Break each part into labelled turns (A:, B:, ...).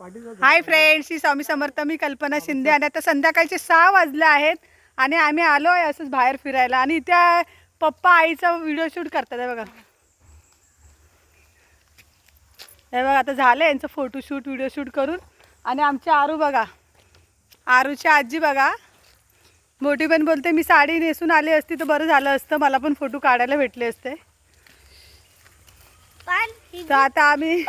A: Hi friends ही स्वामी समर्थ मी कल्पना शिंदे आणि आता संध्याकाळचे सहा वाजले आहेत आणि आम्ही आलो आहे असंच बाहेर फिरायला आणि इथे पप्पा आईचा व्हिडिओ शूट करतात हे बघा. हे बघा आता झालं यांचं फोटोशूट व्हिडिओ शूट करून. आणि आमची आरू बघा. आरूची आजी बघा. मोठी पण बोलते मी साडी नेसून आली असती तर बरं झालं असतं मला पण फोटो काढायला भेटले असते.
B: पण
A: तर आता आम्ही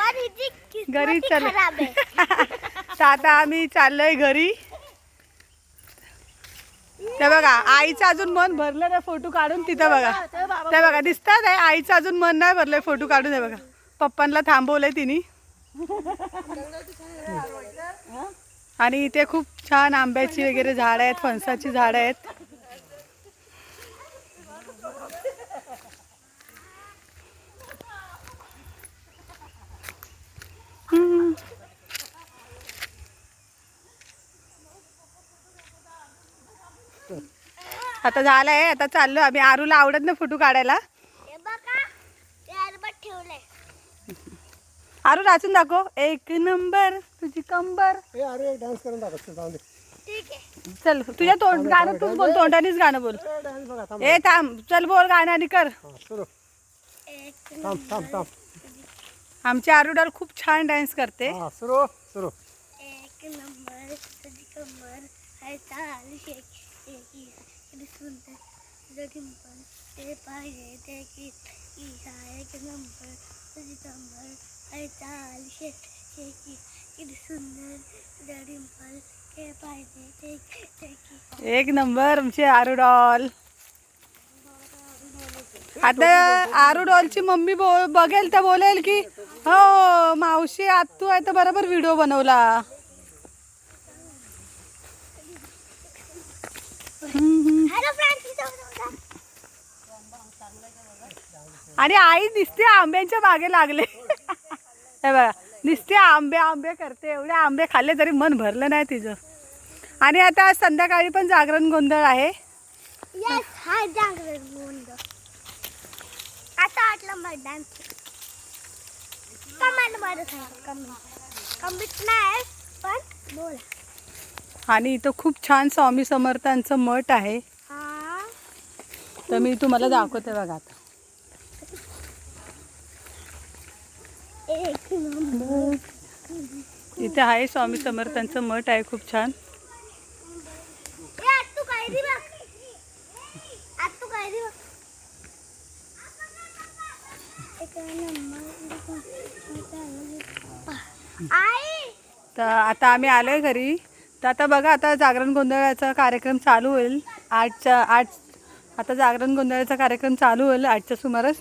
A: घरी चल
B: खराब आहे.
A: तर आता आम्ही चाललोय घरी. ते बघा आईचं अजून मन भरलं नाही फोटो काढून तिथं बघा. ते बघा दिसतात आहे आईचं अजून मन नाही भरलंय फोटो काढून हे बघा. पप्पांना थांबवलंय तिने. आणि इथे खूप छान आंब्याची वगैरे झाडं आहेत फणसाची झाडं आहेत. आता झालंय आता चाललो आम्ही. आरूला आवडत ना फोटो काढायला?
B: ते
A: आरू नाचून दाखव. एक नंबर तुझी कंबर.
C: ए अरे डान्स करून दाखव जाऊ दे.
B: ठीक आहे.
A: चल तुझ्या तोंड गाणं तूच बोल तोंडानेच गाणं बोल.
C: ए डान्स बघा थांब
A: ए थांब. चल बोल गाणं आणि कर. आमची आरू डॉल खूप छान डान्स करते.
C: हा सुरू सुरू.
B: एक नंबर तुझी कमर आहे सुंदर डिंपल ते पाहिजे ते एक नंबर तुझी आहे शेकी किती सुंदर डिंपल ते पाहिजे ते
A: एक नंबर आमची आरू डॉल आता आरू डॉलची मम्मी बो बघेल तर बोलेल की हो मावशी आत्तू आहे तर बरोबर व्हिडिओ बनवला
B: हॅलो फ्रेंड्स
A: आणि आई दिसते आंब्यांच्या मागे लागले. हे बघा दिसते आंबे आंबे करते एवढे आंबे खाल्ले तरी मन भरलं नाही तिचं. आणि आता संध्याकाळी पण जागरण गोंधळ आहे. आणि इथं खूप छान स्वामी समर्थांचं मठ आहे. तर मी तुम्हाला दाखवते बघा आता. इथे आहे स्वामी समर्थांचं मठ आहे खूप छान. तर आता आम्ही आलो आहे घरी. तर आता बघा आता जागरण गोंधळाचा कार्यक्रम चालू होईल. आठच्या आठ आता जागरण गोंधळाचा कार्यक्रम चालू होईल आजच्या सुमारास.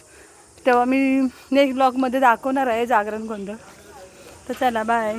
A: तेव्हा मी नेक्स्ट ब्लॉगमध्ये दाखवणार आहे जागरण गोंधळ. तर चला बाय